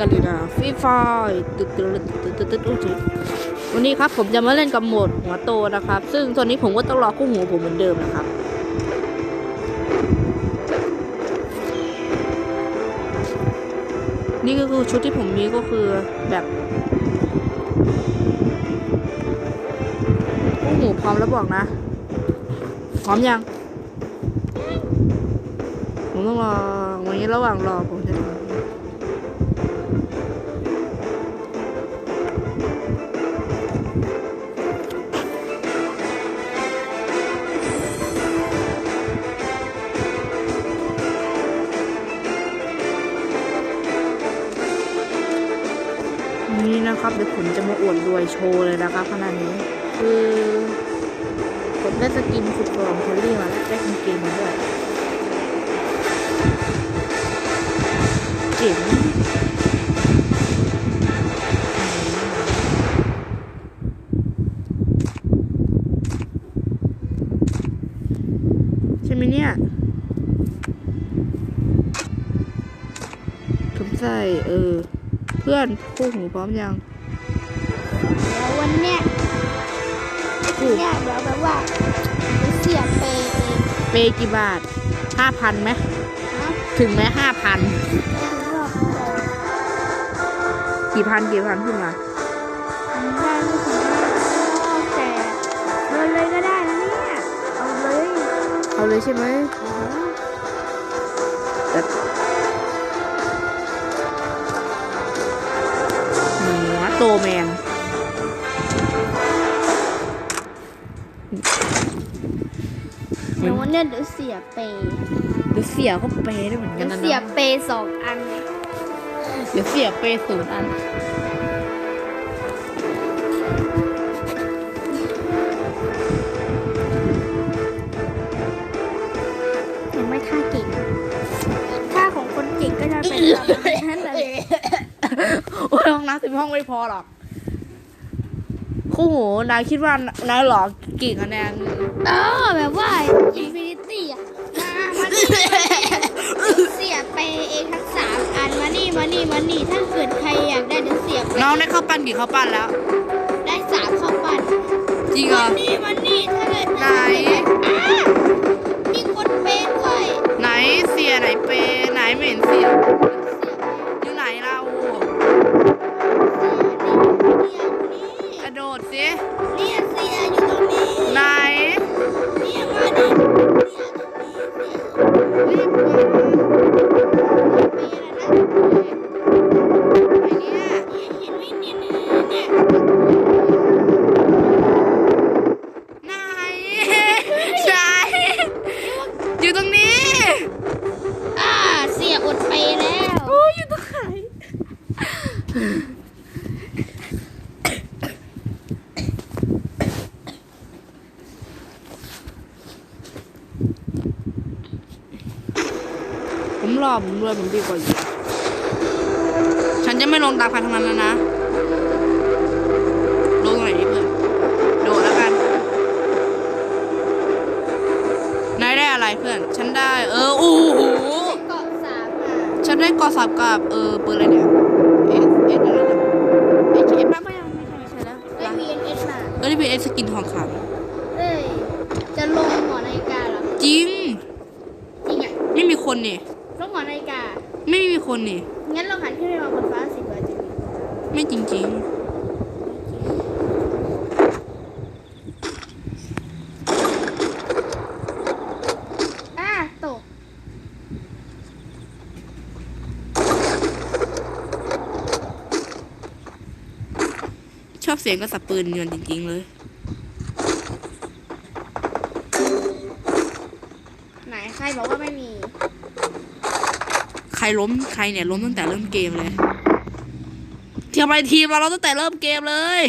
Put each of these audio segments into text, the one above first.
กันเลยนะฟรีไฟตึ๊ดตึ๊ดตึ๊ดตึ๊ดตึ๊ดอุ๊ยวันนี้ครับผมจะมาเล่นกับโหมดหัวโตนะครับ ซึ่งตอนนี้ผมก็ต้องรอคู่หูผมเหมือนเดิมนะครับนี่ก็คือชุดที่ผมมีก็คือแบบคู่หูพร้อมแล้วบอกนะพร้อมยังผมต้องรอวันนี้ระหว่างรอผมจะทำ นี่นะครับเดี๋ยวผมจะมาอวดรวยโชว์เลยนะครับขณะนี้ คือผมได้สกินสุดหล่อของเคลลี่มาแล้วได้กางเกงมาด้วยเจ๋งใช่ไหมเนี่ยผมใส่เออ เพื่อนคู่หูพร้อมยัง เดี๋ยววันเนี้ยคู่เนี่ยเดี๋ยวแบบว่าจะเสียเปย์เองเปย์กี่บาทห้าพันไหมนะถึงไหมห้าพันไม่รู้หรอกเลยกี่พันกี่พันขึ้นมาทำได้ไม่ถึงห้าแต่เงินเลยก็ได้นะเนี่ยเอาเลย เอาเลยใช่ไหมแต่ หัวโตแมน เดี๋ยววันเนี้ยเดี๋ยวเสียเปย์เดี๋ยวเสียก็เปย์ได้เหมือนกัเดี๋ยนวนะเสียเปย์สองอันเดี๋ยวเสียเปย์ศูนย์อัน ยังไม่ท่าเก่งท่าของคนเก่งก็จะเป็นประมาณนั้นเลย โอ้ยห้องน้ำสิบห้องไม่พอหรอกคู่หูนายคิดว่านายหลอกกี่คะแนนเออแบบว่าอินฟินิตี้อะมามานี่เสียเปย์เองทั้งสามอันมานี่มานี่มานี่ถ้าเกิดใครอยากได้เดี๋ยวเสียเปย์น้องได้เข้าปั้นกี่เข้าปั้นแล้ว ได้สามข้าวปั้นจริงเหรอมันนี่มันนี่ถ้าเกิดไหนอะมีคนเป็นด้วยไหนเสียไหนเปย์ไหนไม่เห็นเสียเสีย ผมรอผมรวยผมดีกว่าอยู่ฉันจะไม่ลงตามใครทั้งนั้นแล้วนะ ลงไหนดีเพื่อนโดดแล้วกัน นายได้อะไรเพื่อน ฉันได้ เอออู้หูเกาะสามอะฉันได้กอสับกับเออปืนอะไรเนี่ยเอสเอสอะไรเนี่ยเอชเอฟไม่ยังไม่ใช่ไม่ใช่แล้วได้ VNS มาเออนี่เป็นเอสสกินทองคเอ้ยจะลงหอนาฬิกาเหรอำจริง จริงอะไม่มีคนนี่ ลงหอนาฬิกา ไม่มีคนนี่ งั้นเราหันขึ้นไปมองบนฟ้าสิเผื่อจะมีไม่จริงอ่าตกๆชอบเสียงกระสับปืนเงินจริงๆเลย ไหนใครบอกว่าไม่มี ใค รล้มใครเนี่ยล้มตั้งแต่เริ่มเกมเลยทำไมทีมเราเราตั้งแต่เริ่มเกมเลย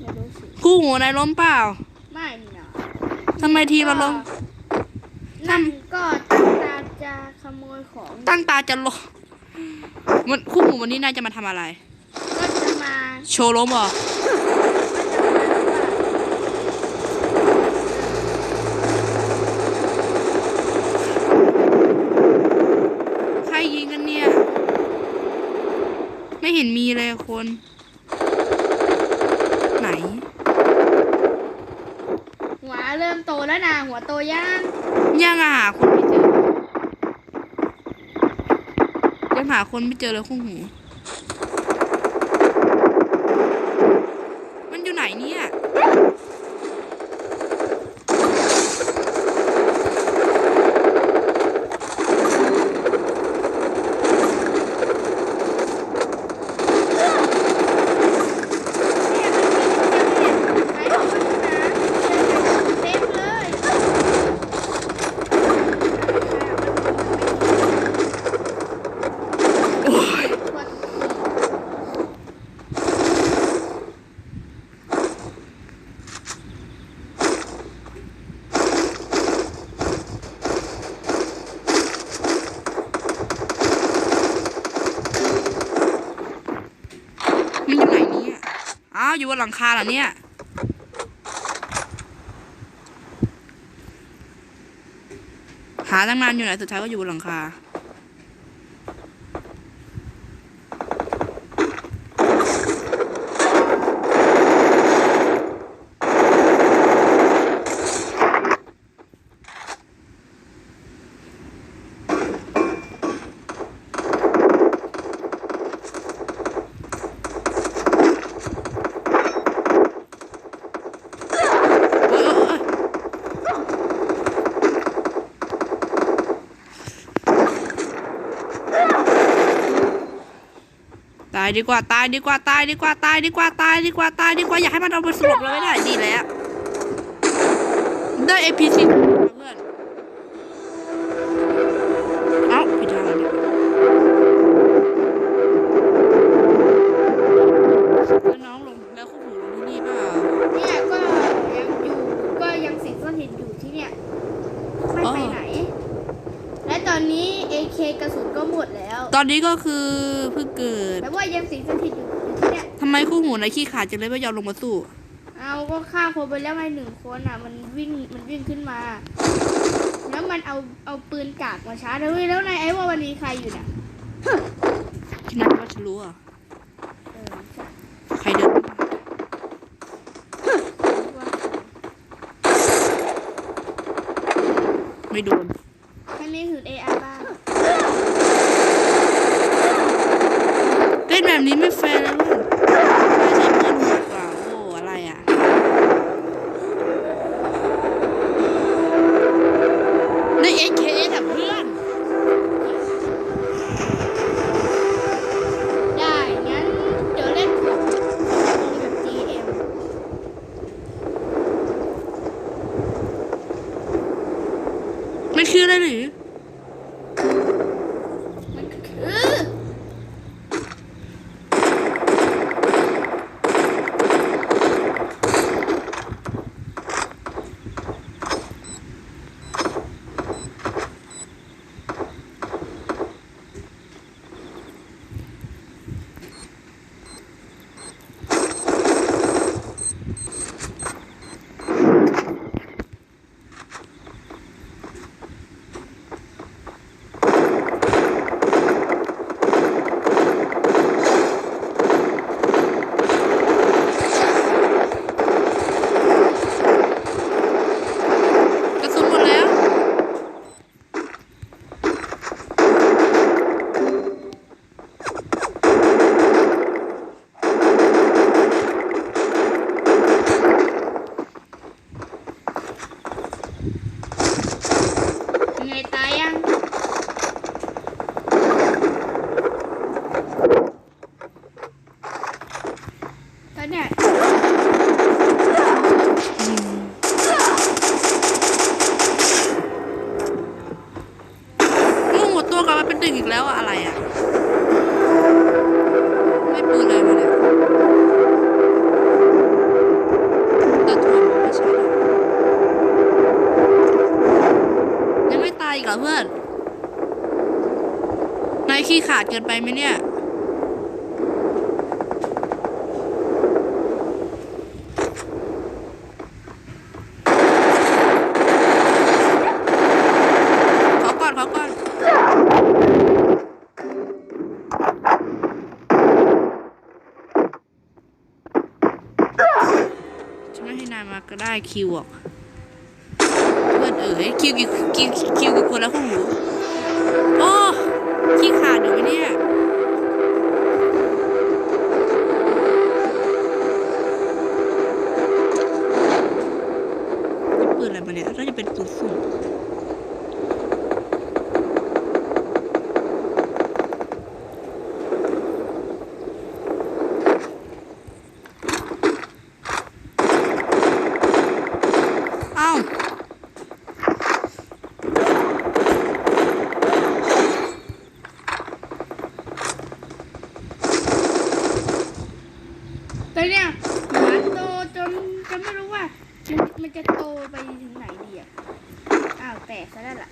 ไม่รู้สิคู่หัวนายล้มเปล่า ไม่นะทำไมทีมเราล้มนั่นก็ตั้งตาจะขโมยของตั้งตาจะล้มมันคู่หูวันนี้นายจะมาทำอะไร ก็จะมาโชว์ล้มเหรอ ก็จะมาแบบว่า ใครยิงกันเนี่ย ไไม่ เห็นมีเลยอะคน ไหน หัวเริ่มโตแล้วนะหัวโตย่างยังหาคนไม่เจอยังหาคนไม่เจอเลยคู่หู มันอยู่ไหนเนี่ย ใครบอกว่านะเต็มเลย โอ้ย มันอยู่ไหนเนี่ย อยู่บนหลังคาเหรอเนี่ย หาตั้งนานอยู่ไหนสุดท้ายก็อยู่บนหลังคา เอ้ยเอ้ยเอ้ยตาย ดีกว่าตายดีกว่าตายดีกว่าตายดีกว่าตายดีกว่าตายดีกว่าอยากให้มันเอาไปสลบเลยไม่ได้ดีแล้วได้ APC เพื่อนเอ้าผิดทางเลยแล้วน้องลงแล้วคู่หูลงที่นี่เปล่าเนี่ยก็ยังอยู่ก็ยังสิงสถิตอยู่ที่เนี่ยไม่ไปไหน และตอนนี้ AK กระสุนก็หมดแล้ว ตอนนี้ก็คือ เพิ่งเกิดแต่ว่ายังสิงสถิตอยู่อยู่ที่เนี่ยทำไมคู่หูในขี้ขาดจังเลยไม่ยอมลงมาสู้ เอาก็ฆ่าคนไปแล้วไงหนึ่งคนอะ มันวิ่งมันวิ่งขึ้นมา แล้วมันเอาเอาปืนกากมาชาร์จแล้วเว้ยแล้วนายไอ้ว่าวันนี้ใครอยู่เนี่ยที่นั่นว่าฉันรู้อะเออใช่ใครเดินไม่โดนท่านนี้คือ AI บ้าง เล่น แบบนี้ไม่แฟร์เลยเว้ยไม่ใช่เพื่อนหัวกว่าโอ้อะไรอะใน AKS อะเพื่อน ได้งั้นเดี๋ยวเล่นของวงแบบ GM มันคืออะไรหรือ ขาดเกินไปไหมเนี่ย ขอก่อนขอก่อน ฉันไม่ให้นายมาก็ได้คิวอะเพื่อนเอ๋ยคิวกี่คิวคิวกี่คนแล้วคุณหมูโอ้ ขี้ขาดอยู่ไหมเนี่ย ตกซะแล้วล่ะ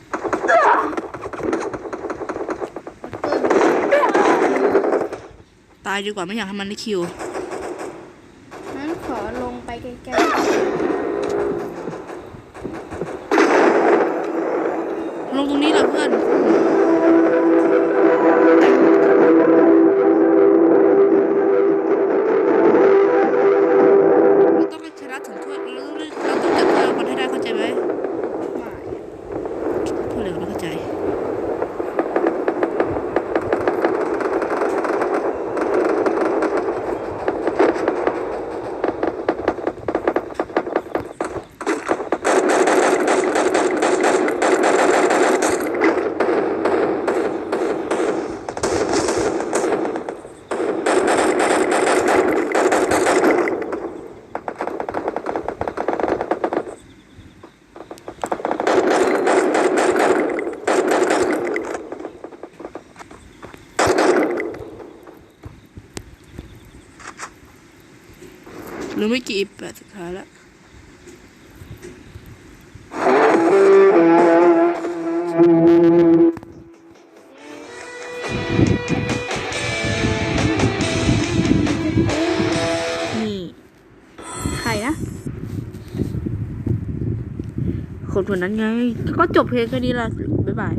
เอาตัวตายดีกว่าไม่อยากให้มันได้คิว นั้นขอลงไปไกลล หรือไม่กี่แปดสุดท้ายแล้วนี่ใครนะ คนคนนั้นไง ก็จบเพลงแค่นี้ละบ๊ายบาย